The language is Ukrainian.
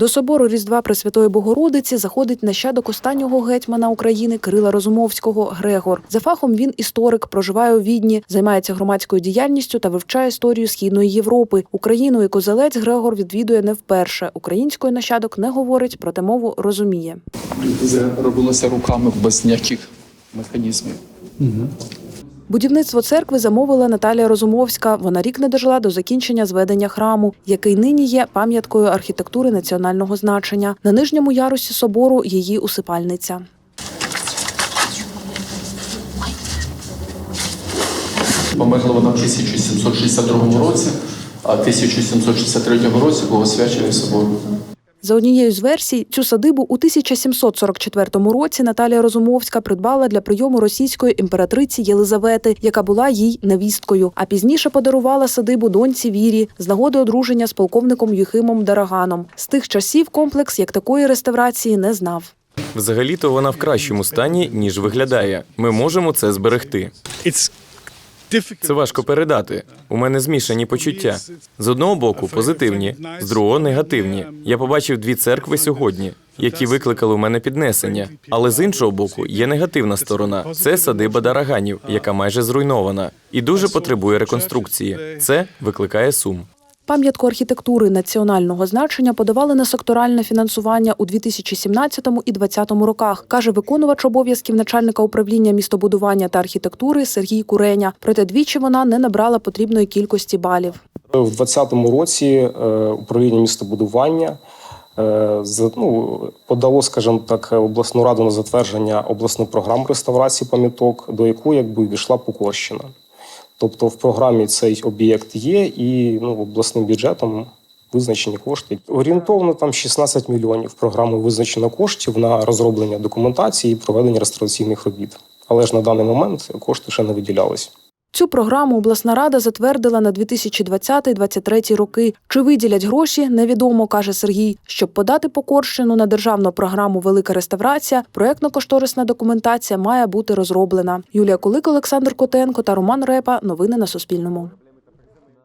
До собору Різдва Пресвятої Богородиці заходить нащадок останнього гетьмана України Кирила Розумовського Грегор. За фахом він історик, проживає у Відні, займається громадською діяльністю та вивчає історію східної Європи. Україну і Козелець Грегор відвідує не вперше. Українською нащадок не говорить, проте мову розуміє. Це робилося руками без ніяких механізмів. Будівництво церкви замовила Наталія Розумовська. Вона рік не дожила до закінчення зведення храму, який нині є пам'яткою архітектури національного значення. На нижньому ярусі собору її усипальниця. Померла вона в 1762 році, а в 1763 році був освячений собор. За однією з версій, цю садибу у 1744 році Наталія Розумовська придбала для прийому російської імператриці Єлизавети, яка була їй невісткою. А пізніше подарувала садибу доньці Вірі з нагоди одруження з полковником Юхимом Дараганом. З тих часів комплекс як такої реставрації не знав. Взагалі-то вона в кращому стані, ніж виглядає. Ми можемо це зберегти. It's. Це важко передати. У мене змішані почуття. З одного боку позитивні, з другого негативні. Я побачив дві церкви сьогодні, які викликали у мене піднесення. Але з іншого боку, є негативна сторона. Це садиба Дараганів, яка майже зруйнована, і дуже потребує реконструкції. Це викликає сум. Пам'ятку архітектури національного значення подавали на секторальне фінансування у 2017 і 2020 роках, каже виконувач обов'язків начальника управління містобудування та архітектури Сергій Куреня. Проте двічі вона не набрала потрібної кількості балів. У 2020 році е, управління містобудування е, ну, подало, скажімо так, обласну раду на затвердження обласної програми реставрації пам'яток, до якої якби війшла Покорщина. Тобто в програмі цей об'єкт є, і ну, обласним бюджетом визначені кошти. Орієнтовно там 16 мільйонів програми визначено коштів на розроблення документації і проведення реставраційних робіт. Але ж на даний момент кошти ще не виділялись. Цю програму обласна рада затвердила на 2020-2023 роки. Чи виділять гроші, невідомо, каже Сергій. Щоб подати Покорщину на державну програму Велика реставрація, проектно-кошторисна документація має бути розроблена. Юлія Кулик, Олександр Котенко та Роман Репа. Новини на Суспільному.